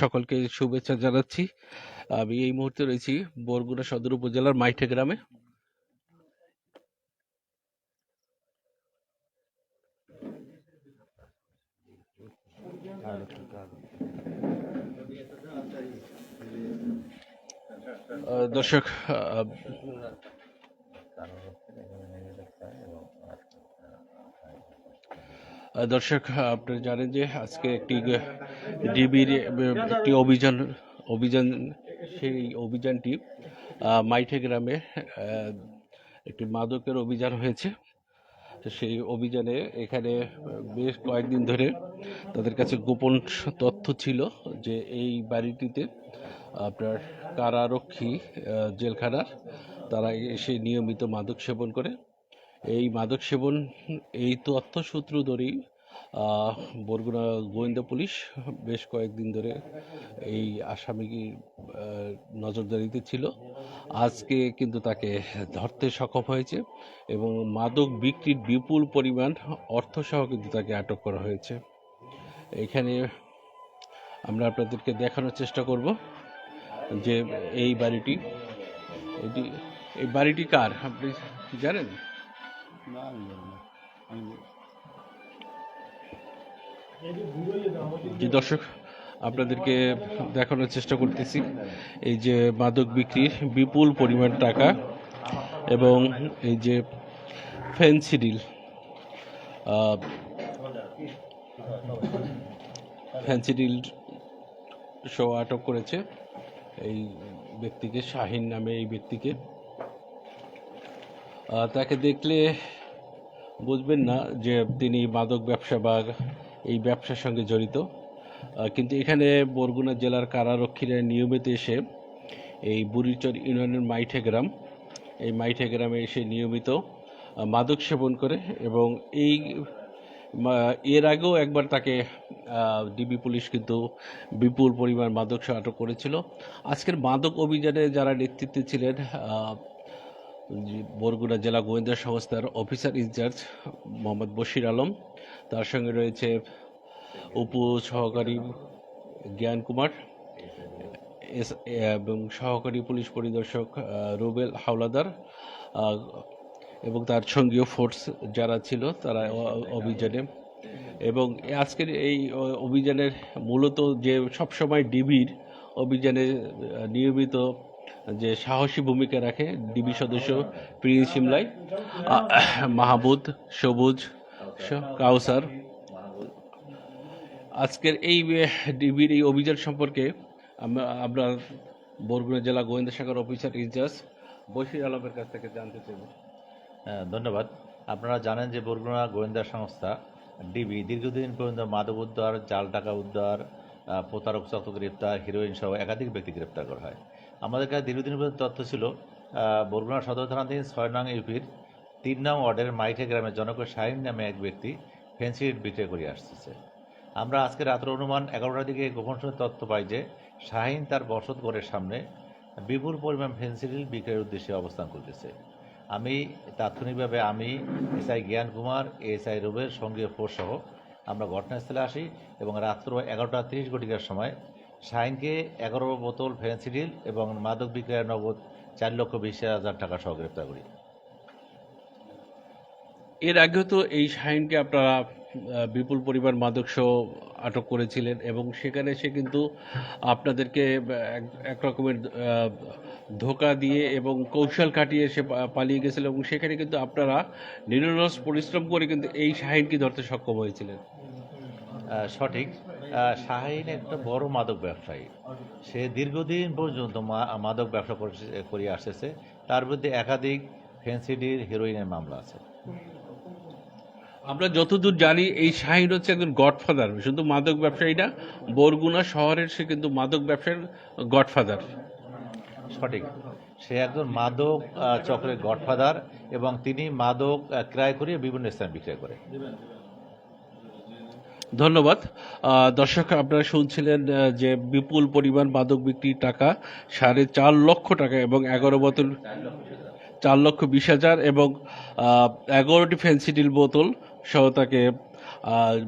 সকলকে শুভেচ্ছা জানাচ্ছি। আমি এই মুহূর্তে রয়েছি বরগুনা সদর উপজেলার মাইঠে গ্রামে। দর্শক দর্শক আপনারা জানেন যে আজকে একটি ডিবির একটি অভিযান অভিযান, সেই অভিযানটি মাইঠে গ্রামে একটি মাদকের অভিযান হয়েছে। সেই অভিযানে এখানে বেশ কয়েকদিন ধরে তাদের কাছে গোপন তথ্য ছিল যে এই বাড়িটিতে আপনার কারারক্ষী জেলখানার, তারা এসে নিয়মিত মাদক সেবন করে। এই মাদক সেবন, এই তথ্য সূত্র ধরেই বরগুনা গোয়েন্দা পুলিশ বেশ কয়েকদিন ধরে এই আসামি নজরদারিতে ছিল। আজকে কিন্তু তাকে ধরতে সক্ষম হয়েছে এবং মাদক বিক্রির বিপুল পরিমাণ অর্থসহ কিন্তু তাকে আটক করা হয়েছে। এখানে আমরা আপনাদেরকে দেখানোর চেষ্টা করব যে এই বাড়িটি, এটি, এই বাড়িটি কার? আপনি জানেন? যে দর্শক, আপনাদেরকে দেখানোর চেষ্টা করতেছি। এই যে মাদক বিক্রির বিপুল পরিমাণ টাকা এবং এই যে ফেন্সিডিল ফেন্সিডিল শো আটক করেছে এই ব্যক্তিকে, শাহিন নামে এই ব্যক্তিকে। তাকে দেখলে বুঝবেন না যে তিনি মাদক ব্যবসা বা এই ব্যবসার সঙ্গে জড়িত। কিন্তু এখানে বরগুনা জেলার কারারক্ষীরা নিয়মিত এসে এই বুড়িচর ইউনিয়নের মাইঠে গ্রাম এই মাইঠে গ্রামে এসে নিয়মিত মাদক সেবন করে এবং এই এর আগেও একবার তাকে ডিবি পুলিশ কিন্তু বিপুল পরিমাণ মাদক আটক করেছিল। আজকের মাদক অভিযানে যারা নেতৃত্বে ছিলেন বরগুনা জেলা গোয়েন্দা সংস্থার অফিসার ইনচার্জ মোহাম্মদ বশির আলম। তার সঙ্গে রয়েছে উপ সহকারী জ্ঞান কুমার, এস- এবং সহকারী পুলিশ পরিদর্শক রুবেল হাওলাদার এবং তার সঙ্গীয় ফোর্স যারা ছিল তারা অভিযানে। এবং আজকের এই অভিযানের মূলত যে সবসময় ডিবির অভিযানে নিয়মিত যে সাহসী ভূমিকা রাখে ডিবি সদস্য প্রিন্স সিমলাই মাহবুদ সবুজ কাউসার। আজকের এই ডিবির এই অভিযান সম্পর্কে আমরা বরগুনা জেলা গোয়েন্দা শাখার অফিসার ইনচার্জ বশির আলমের কাছ থেকে জানতে চাইব। ধন্যবাদ। আপনারা জানেন যে বরগুনা গোয়েন্দা সংস্থা ডিবি দীর্ঘদিন পর্যন্ত মাদক উদ্ধার, জাল টাকা উদ্ধার প্রতারক, চক্র গ্রেপ্তার হিরোইন সহ একাধিক ব্যক্তি গ্রেপ্তার করা হয়। আমাদের কাছে দীর্ঘদিন পর্যন্ত তথ্য ছিল বরগুনা সদর থানাধীন ছয় নং ইউপির তিন নং ওয়ার্ডের মাইঠে গ্রামের জনক শাহিন নামে এক ব্যক্তি ফেন্সিডিল বিক্রয় করে আসতেছে। আমরা আজকে রাত্র অনুমান এগারোটার দিকে গোপন সূত্রে তথ্য পাই যে শাহিন তার বসত ঘরের সামনে বিপুল পরিমাণ ফেন্সিডিল বিক্রয়ের উদ্দেশ্যে অবস্থান করতেছে। আমি তাৎক্ষণিকভাবে আমি এসআই জ্ঞান কুমার এসআই রুবের সঙ্গে ফোর্স সহ আমরা ঘটনাস্থলে আসি এবং রাত্র এগারোটা তিরিশ ঘটিকার সময় শাহিনকে এগারো বোতল ফেন্সিডিল এবং মাদক বিক্রয়ের নগদ চার লক্ষ বিশ হাজার টাকা সহ গ্রেপ্তার করি। এর আগেও তো এই শাহিনকে আপনারা বিপুল পরিমাণ মাদক সহ আটক করেছিলেন এবং সেখানে সে কিন্তু আপনাদেরকে এক- রকমের ধোকা দিয়ে এবং কৌশল কাটিয়ে সে পালিয়ে গেছিল এবং সেখানে কিন্তু আপনারা নিরলস পরিশ্রম করে কিন্তু এই শাহিনকে ধরতে সক্ষম হয়েছিলেন। সঠিক। শাহিন একটা বড় মাদক ব্যবসায়ী। সে দীর্ঘদিন পর্যন্ত মাদক ব্যবসা করে আসতেছে। তার বিরুদ্ধে একাধিক ফেন্সিডির হিরোইনের মামলা আছে। আমরা যতদূর জানি এই শাহিন হচ্ছে একজন গডফাদার। শুধু মাদক ব্যবসায়ী না বরগুনা শহরের সে কিন্তু মাদক ব্যবসার গডফাদার। সঠিক। সে একজন মাদক চক্রের গডফাদার এবং তিনি মাদক ক্রয় করে বিভিন্ন স্থানে বিক্রয় করে। ধন্যবাদ। দর্শক, আপনারা শুনছিলেন যে বিপুল পরিমাণ মাদক বিক্রির টাকা, সাড়ে চার লক্ষ টাকা এবং এগারো বোতল, চার লক্ষ বিশ হাজার এবং এগারোটি ফেন্সিডিল বোতল সহ তাকে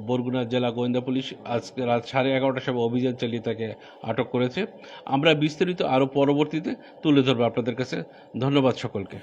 বরগুনা জেলা গোয়েন্দা পুলিশ আজকে রাত সাড়ে এগারোটার সময় অভিযান চালিয়ে তাকে আটক করেছে। আমরা বিস্তারিত আরও পরবর্তীতে তুলে ধরবো আপনাদের কাছে। ধন্যবাদ সকলকে।